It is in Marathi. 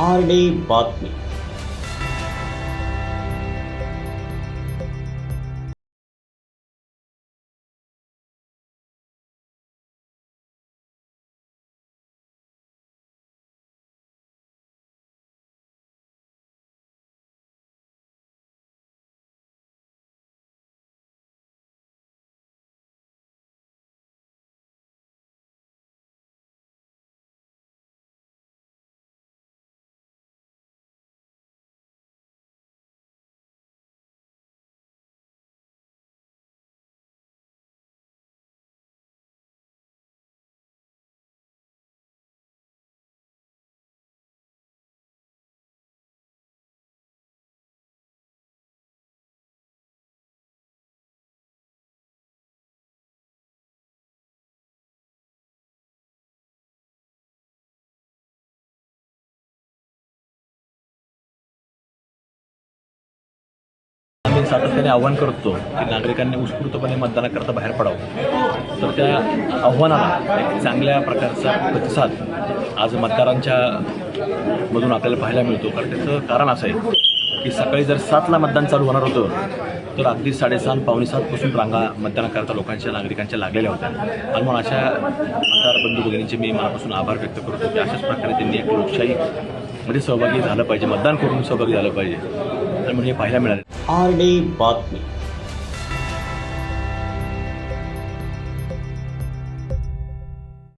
आर डी बातमी आपण सातत्याने आव्हान करतो की नागरिकांनी उत्स्फूर्तपणे मतदानाकरता बाहेर पडावं. तर त्या आव्हानाला एक चांगल्या प्रकारचा प्रतिसाद आज मतदारांच्या मधून आपल्याला पाहायला मिळतो. कारण त्याचं कारण असं आहे की सकाळी जर सातला मतदान चालू होणार होतं तर अगदी साडेसात पावणे सातपासून रांगा मतदानाकरता लोकांच्या नागरिकांच्या लागलेल्या होत्या. आणि म्हणून अशा मतदार बंधू भगिनींचे मी मनापासून आभार व्यक्त करतो की अशाच प्रकारे त्यांनी एक लोकशाहीमध्ये सहभागी झालं पाहिजे मतदान करून सहभागी झालं पाहिजे. तर पहला मिला आर डी बातमी